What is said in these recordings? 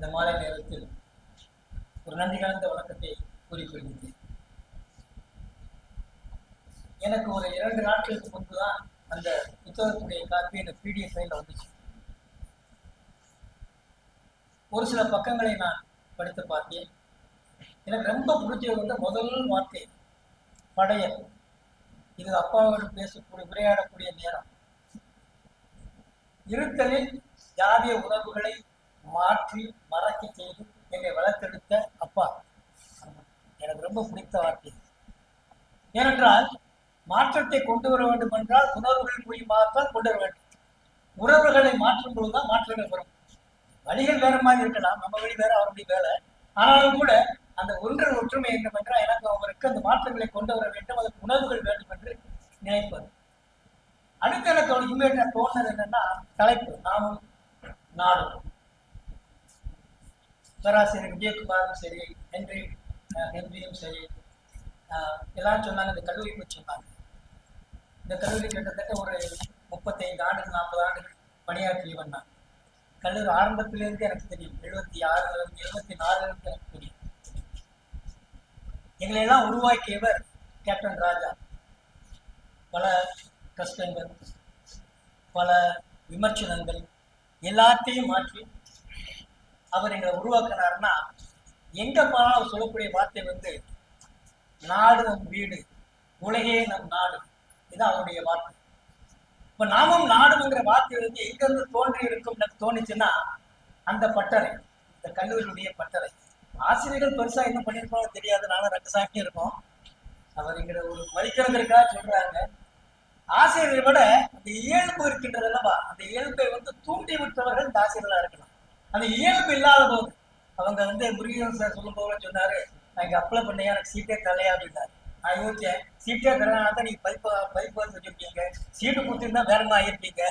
இந்த மாலை நேரத்தில் ஒரு நன்றி கலந்த வணக்கத்தை கூறிக்கொள்கிறேன் எனக்கு ஒரு இரண்டு நாட்களுக்கு முன்பு தான் அந்த புத்தகத்துடைய காப்பி இந்த பிடிஎஃப் ஃபைலில் வந்துச்சு. ஒரு சில பக்கங்களை நான் படித்து பார்த்தேன். எனக்கு ரொம்ப பிடிச்சது வந்து முதல் வார்த்தை படையல் இது அப்பாவோடு பேசக்கூடிய உரையாடக்கூடிய நேரம். இருத்தலில் ஜாதிய உறவுகளை மாற்றி மறக்க செய்து என்னை வளர்த்தெடுத்த அப்பா. எனக்கு ரொம்ப பிடித்த வார்த்தை. ஏனென்றால் மாற்றத்தை கொண்டு வர வேண்டும் என்றால் உணர்வுகள் மூலியமாகத்தான் கொண்டு வர வேண்டும். உறவுகளை மாற்றும் பொழுதுதான் மாற்றங்கள் வரும். வழிகள் வேற மாதிரி இருக்கலாம். நம்ம வழி வேற அவருடைய வேலை ஆனாலும் கூட அந்த ஒன்று ஒற்றுமை வேண்டும் என்றால் எனக்கு அவருக்கு அந்த மாற்றங்களை கொண்டு வர வேண்டும். அதற்கு உணர்வுகள் வேண்டும் என்று நினைப்பது. அடுத்த எனக்கு இம்மீடியா தோணுது என்னன்னா தலைப்பு. நாமும் நாடும். பேராசிரியர் விஜயகுமாரும் சரி ஹென்றி ஹென்ரியும் சரி எல்லாரும் சொன்னாங்க இந்த கல்லூரி பற்றி சொன்னாங்க. இந்த கல்லூரி கிட்டத்தட்ட ஒரு முப்பத்தைந்து ஆண்டுகள் நாற்பது ஆண்டுகள் பணியாற்றி வந்தான். கல்லூரி ஆரம்பத்திலிருந்து எனக்கு தெரியும் எழுபத்தி ஆறுலேருந்து எழுபத்தி நாலுலேருந்து எனக்கு தெரியும். எங்களையெல்லாம் உருவாக்கியவர் கேப்டன் ராஜா. பல கஷ்டங்கள் பல விமர்சனங்கள் எல்லாத்தையும் மாற்றி அவர் எங்களை உருவாக்குனாருன்னா எங்க போனாலும் அவர் சொல்லக்கூடிய வார்த்தை வந்து நாடு நம் வீடு உலகே நம் நாடு. இதுதான் அவருடைய வார்த்தை. இப்ப நாமும் நாடுங்கிற வார்த்தை வந்து எங்க இருந்து தோன்றி இருக்கும் எனக்கு தோணுச்சுன்னா அந்த பட்டறை இந்த கல்லூரியுடைய பட்டறை. ஆசிரியர்கள் பெருசா என்ன பண்ணியிருப்பாங்க தெரியாது. நானும் ரங்கசாமி இருக்கோம். அவர் இங்க ஒரு மதிக்கிறதுக்காக சொல்றாங்க. ஆசிரியரை விட அந்த இயல்பு இருக்கின்றது அல்லவா? அந்த இயல்பை வந்து தூண்டி விட்டவர்கள் இந்த ஆசிரியர்களா இருக்கலாம். அந்த இயல்பு இல்லாத போது. அவங்க வந்து முருகன் சார் சொல்லும் போது சொன்னாரு நான் இங்க அப்ளை பண்ணையா எனக்கு சீட்டே தலையா அப்படின்னாரு. நான் யோசிச்சேன் சீட்டே தரனா தான் நீங்க பதிப்பு பதிப்பு வச்சிருக்கீங்க சீட்டு கொடுத்துருந்தா வேறமா ஆயிருப்பீங்க.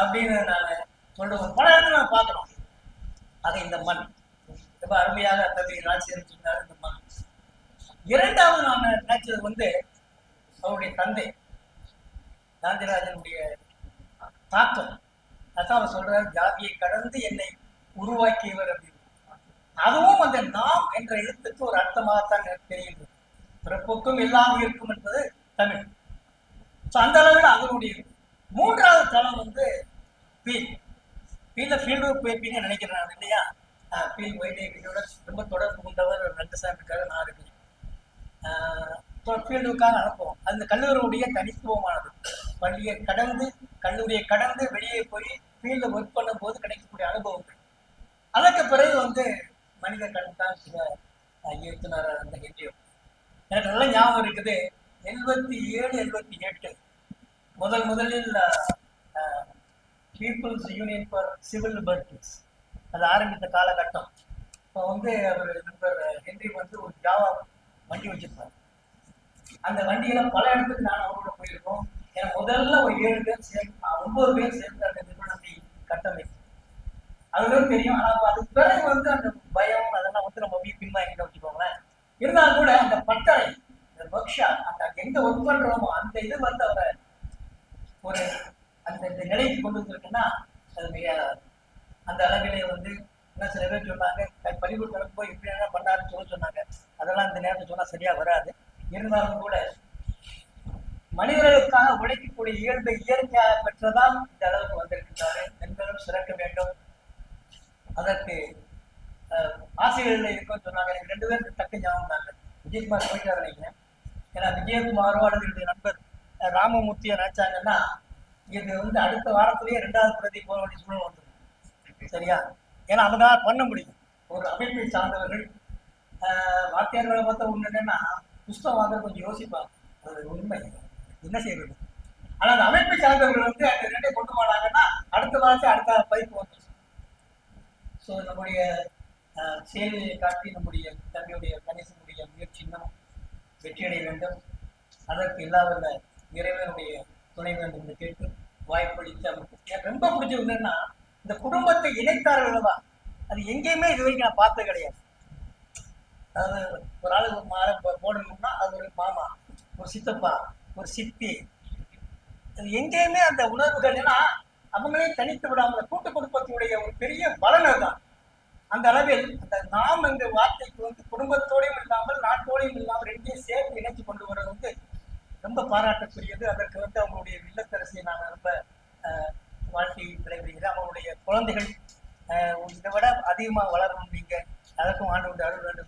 அப்படின்னு நான் சொல்லுவேன் பல இடத்துல நான் பார்க்கணும் ஆக இந்த மண். ரொம்ப அருமையாக தம்பி ராஜ்யம் சொன்னார் இந்த மண். இரண்டாவது நான் நினைச்சது வந்து அவருடைய தந்தை காந்திராஜனுடைய தாக்கம் அதான் அவர் சொல்றாரு ஜாதியை கடந்து என்னை உருவாக்கியவர் அப்படின்னு. அதுவும் அந்த நாம் என்ற எழுத்துக்கு ஒரு அர்த்தமாகத்தான் எனக்கு தெரியுது. பிறப்புக்கும் இல்லாமல் இருக்கும் என்பது தமிழ். ஸோ அந்த அளவில் அதனுடைய மூன்றாவது தளம் வந்து ஃபீல் பீல ஃபீல்டு போயிருப்பீங்கன்னு நினைக்கிறேன் நான் இல்லையா? பீல் வைடேவியோட ரொம்ப தொடர்பு கொண்டவர் ரங்கசாமி இருக்காரு நான் இருக்கேன் ஃபீல்டுக்காக அனுப்புவோம் அந்த கல்லூரியுடைய தனித்துவமானது. பள்ளியை கடந்து கல்லூரியை கடந்து வெளியே போய் ஃபீல்டில் ஒர்க் பண்ணும் போது கிடைக்கக்கூடிய அனுபவங்கள். அதற்கு பிறகு வந்து மனித கண் தான் சில இயக்குனர் அந்த ஹென்ரியோ எனக்கு நல்லா ஞாபகம் இருக்குது. எழுபத்தி ஏழு எழுபத்தி எட்டு. முதல் முதலில் people's union for civil liberties அது ஆரம்பித்த காலகட்டம். இப்போ வந்து அவர் நண்பர் ஹென்றி வந்து ஒரு ஜாவா வண்டி வச்சிருப்பார். அந்த வண்டியில பல இடத்துக்கு நான் அவரோட போயிருக்கோம். ஏன்னா முதல்ல ஒரு ஏழு பேர் சேர்ந்து ஒன்பது பேர் சேர்ந்து அந்த நிறுவனத்தை கட்டமைக்கும் அதெல்லாம் தெரியும். ஆனா அதுக்கு பிறகு வந்து அந்த பயம் அதெல்லாம் வந்து நம்ம அப்படியே பின்வாங்கிட்டு வச்சுக்கோங்களேன். இருந்தாலும் கூட அந்த பட்டறை இந்த பக்ஷா அந்த எங்க ஒர்க் பண்றோமோ அந்த இது வந்து அவரை ஒரு அந்த இந்த நிலைக்கு கொண்டு வந்திருக்குன்னா அது மிக அந்த அளவிலே வந்து இன்னும் சில பேர் சொன்னாங்க க- போய் இப்படி என்ன பண்ணாருன்னு சொல்ல சொன்னாங்க. அதெல்லாம் இந்த நேரத்தில் சொன்னா சரியா வராது. இருந்தாலும் கூட மனிதர்களுக்காக உழைக்கக்கூடிய இயல்பை இயற்கையாக பெற்றதால் இந்த அளவுக்கு வந்திருக்கின்றாரு பெண்களும் சிறக்க வேண்டும். அதற்கு அஹ், ஆசிரியர்கள் இருக்குன்னு சொன்னாங்க. எனக்கு ரெண்டு பேருக்கு டக்கு ஞாபகம் தாங்க விஜயகுமார் போயிட்டாரு நினைக்கிறேன் ஏன்னா விஜயகுமாரோ அல்லது என்னுடைய நண்பர் ராமமூர்த்தியை ராமமூர்த்தியோ நினைச்சாங்கன்னா இது வந்து அடுத்த வாரத்திலேயே ரெண்டாவது பிரதி போக வேண்டிய சூழல் வந்துடும். சரியா? ஏன்னா அவங்களால பண்ண முடியும். ஒரு அமைப்பை சார்ந்தவர்கள் வாத்தியார்களை பார்த்த ஒன்று என்னன்னா புஸ்தகம் வாங்க கொஞ்சம் யோசிப்பாங்க. அது உண்மை. என்ன செய்யறது ஆனால் அந்த அமைப்பை சார்ந்தவர்கள் வந்து அந்த ரெண்டே கொண்டு போனாங்கன்னா அடுத்த மாதம் அடுத்த பதிப்பு வந்துடும். ஸோ நம்முடைய செயலியை காட்டி நம்முடைய தம்பியுடைய கணேசனுடைய முயற்சி இன்னும் வெற்றியடைய வேண்டும். அதற்கு இல்லாத இறைவனுடைய துணை வேண்டும் என்று கேட்டு வாய்ப்பளித்து அவருக்கு எனக்கு ரொம்ப பிடிச்சது என்னன்னா இந்த குடும்பத்தை இணைத்தார்கள் தான் அது எங்கேயுமே இது வரைக்கும் நான் பார்த்தது கிடையாது. அதாவது ஒரு ஆளுக்கு ஒரு மாலை போடணும்னா அது ஒரு மாமா ஒரு சித்தப்பா ஒரு சித்தி. அது எங்கேயுமே அந்த உணர்வுகள் ஏன்னா அவங்களே தனித்து விடாமல் கூட்டு குடும்பத்தினுடைய ஒரு பெரிய பலன் அதுதான். அந்த அளவில் அந்த நாம் என்ற வார்த்தைக்கு வந்து குடும்பத்தோடையும் இல்லாமல் நாட்டோடையும் இல்லாமல் ரெண்டையும் சேர்த்து இணைச்சு கொண்டு வர்றது வந்து ரொம்ப பாராட்டக்கூடியது. அதற்கு வந்து அவங்களுடைய இல்லத்தரசியை நான் ரொம்ப வாழ்க்கை விளைவிடுகிறேன் அவங்களுடைய குழந்தைகள் இதை விட அதிகமாக வளரணும் நீங்கள் அதற்கும் ஆண்டு அருள் வேண்டும்.